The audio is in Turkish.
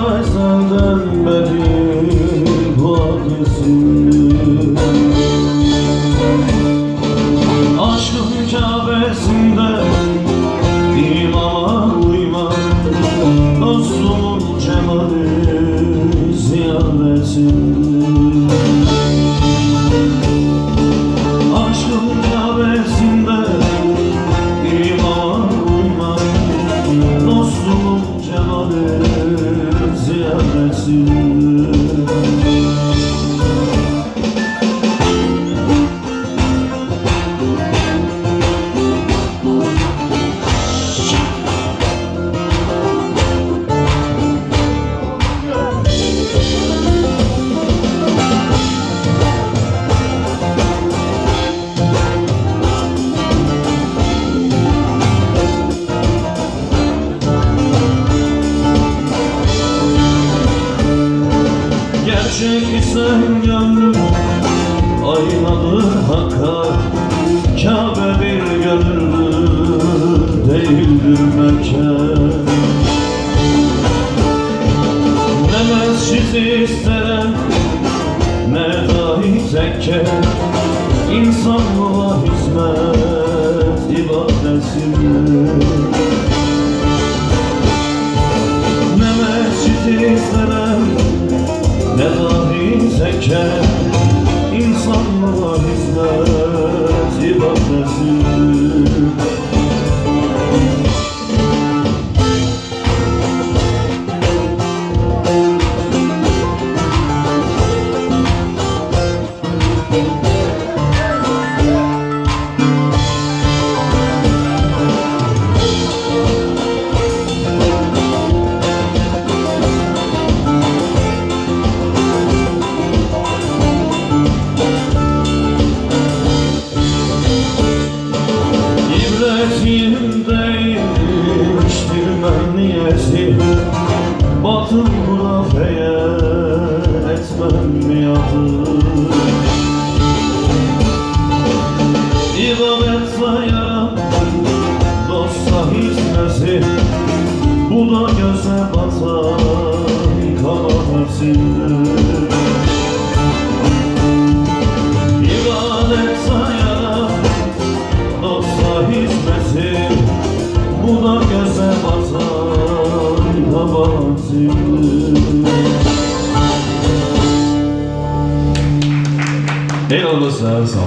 ezelden beri Aşkın Kabe'sinde imama uyma Dostluğun cemali ziyaretim Gerçek ise gönlüm aynalı hakka Kabe bir gönüllü değildir Mekke Ne mescid isterim ne dahi tekke. İnsanlığa hizmet ibadetimdir ne dahi zeke insanlığa hizmet ibadesi İbretim değiştir niyeti Batıl hurafeye etmem biatı batan kabahatimdir Eyvallah sağ ol.